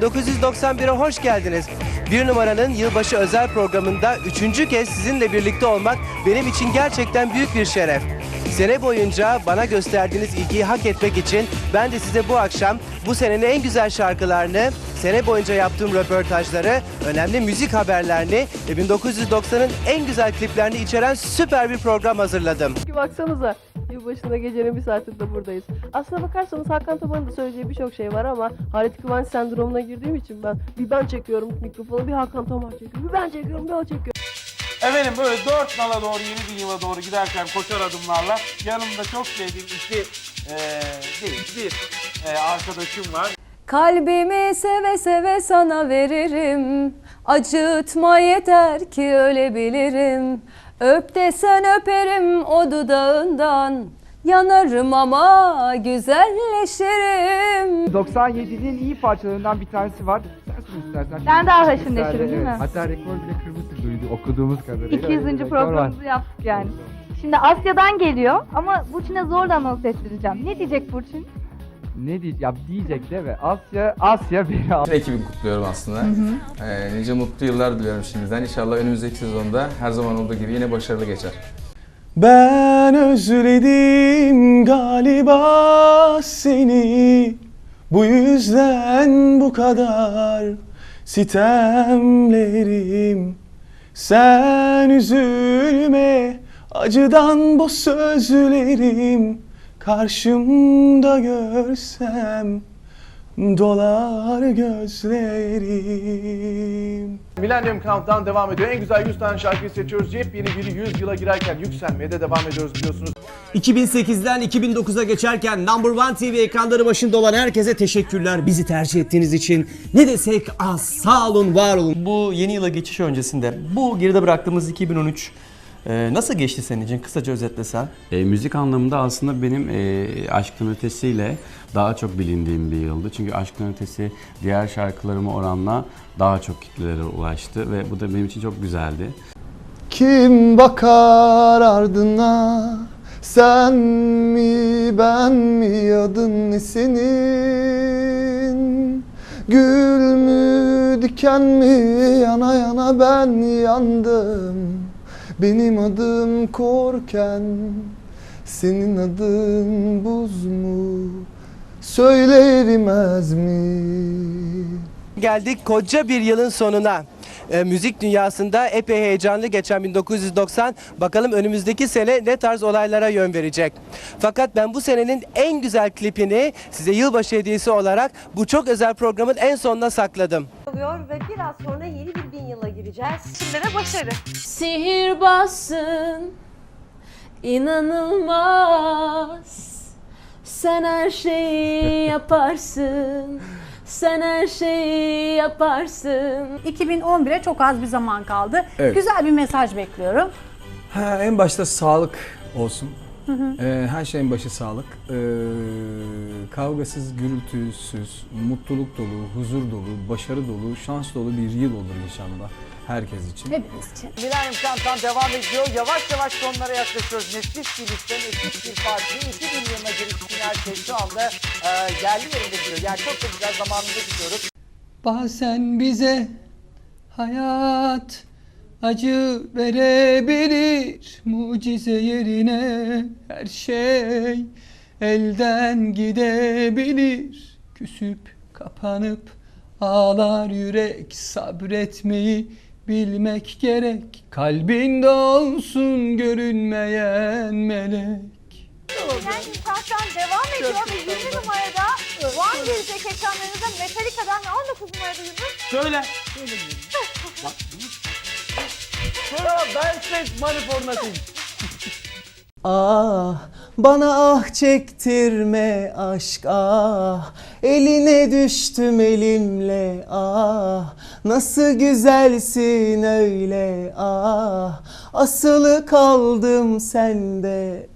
1991'e hoş geldiniz. Bir numaranın yılbaşı özel programında üçüncü kez sizinle birlikte olmak benim için gerçekten büyük bir şeref. Sene boyunca bana gösterdiğiniz ilgiyi hak etmek için ben de size bu akşam bu senenin en güzel şarkılarını, sene boyunca yaptığım röportajları, önemli müzik haberlerini ve 1990'ın en güzel kliplerini içeren süper bir program hazırladım. Baksanıza yılbaşında gecenin bir saatinde buradayız. Aslına bakarsanız Hakan Taban'ın da söyleyeceği birçok şey var ama Halit Kıvanç sendromuna girdiğim için ben bir ben çekiyorum mikrofonu bir Hakan Taban çekiyor bir ben çekiyorum bir o çekiyor. Efendim böyle dört nala doğru yeni bir yıla doğru giderken koşar adımlarla yanımda çok sevdiğim iki eee değil bir eee, arkadaşım var. Kalbimi seve seve sana veririm. Acıtma yeter ki ölebilirim. Öp desen öperim o dudağından. Yanarım ama güzelleşirim. 97'nin iyi parçalarından bir tanesi var. Sen sun istersen. Ben daha haşır değil mi? Hatta rekor bile kırmızı duydu okuduğumuz kadarıyla. 200. Öyle bir rekor var. programımızı yaptık yani. Şimdi Asya'dan geliyor ama Burçin'e zorla anons ettireceğim. Ne diyecek Burçin? Ne diyecek? Ya diyecek değil mi? Asya, Asya beni al. Bütün ekibimi kutluyorum aslında. Ee, nice mutlu yıllar diliyorum şimdiden. İnşallah önümüzdeki sezonda her zaman olduğu gibi yine başarılı geçer. Ben özledim galiba seni Bu yüzden bu kadar sitemlerim Sen üzülme acıdan bu sözlerim Karşımda görsem dolar gözlerim Millennium Countdown devam ediyor. En güzel 100 tane şarkıyı seçiyoruz. Yepyeni biri 100 yıla girerken yükselmeye de devam ediyoruz biliyorsunuz. 2008'den 2009'a geçerken Number One TV ekranları başında olan herkese teşekkürler. Bizi tercih ettiğiniz için ne desek az. Sağ olun, var olun. Bu yeni yıla geçiş öncesinde bu geride bıraktığımız 2013 e, nasıl geçti senin için? Kısaca özetlesen. E, müzik anlamında aslında benim e, Aşkın Ötesi'yle daha çok bilindiğim bir yıldı. Çünkü Aşkın Ötesi diğer şarkılarıma oranla daha çok kitlelere ulaştı ve bu da benim için çok güzeldi. Kim bakar ardına sen mi ben mi adın ne senin Gül mü diken mi yana yana ben yandım Benim adım korken senin adın buz mu Söyle erimez mi Geldik koca bir yılın sonuna. Ee, müzik dünyasında epey heyecanlı geçen 1990 bakalım önümüzdeki sene ne tarz olaylara yön verecek. Fakat ben bu senenin en güzel klipini size yılbaşı hediyesi olarak bu çok özel programın en sonuna sakladım. oluyor ve biraz sonra yeni bir bin yıla gireceğiz. Şimdi de başarı. Sihirbazsın, inanılmaz. Sen her şeyi yaparsın. Sen her şeyi yaparsın. 2011'e çok az bir zaman kaldı. Evet. Güzel bir mesaj bekliyorum. Ha, en başta sağlık olsun. Ee, her şeyin başı sağlık. Ee, kavgasız, gürültüsüz, mutluluk dolu, huzur dolu, başarı dolu, şans dolu bir yıl olur inşallah herkes için. Hepimiz için. Millennium Countdown devam ediyor. Yavaş yavaş sonlara yaklaşıyoruz. Nefis bir liste, nefis bir parti. 2000 yılına giriş için her şey şu anda eee yerli yerinde gidiyor. Yani çok da güzel zamanında gidiyoruz. Bazen bize hayat acı verebilir mucize yerine her şey elden gidebilir küsüp kapanıp ağlar yürek sabretmeyi bilmek gerek kalbinde olsun görünmeyen melek Yani Countdown devam ediyor ve 20 numarada One gelecek ekranlarınıza Metallica'dan ve 19 numarada Yunus. Söyle. Söyle. Ben ses manifornatıyım. Ah bana ah çektirme aşk ah. Eline düştüm elimle ah. Nasıl güzelsin öyle ah. Asılı kaldım sende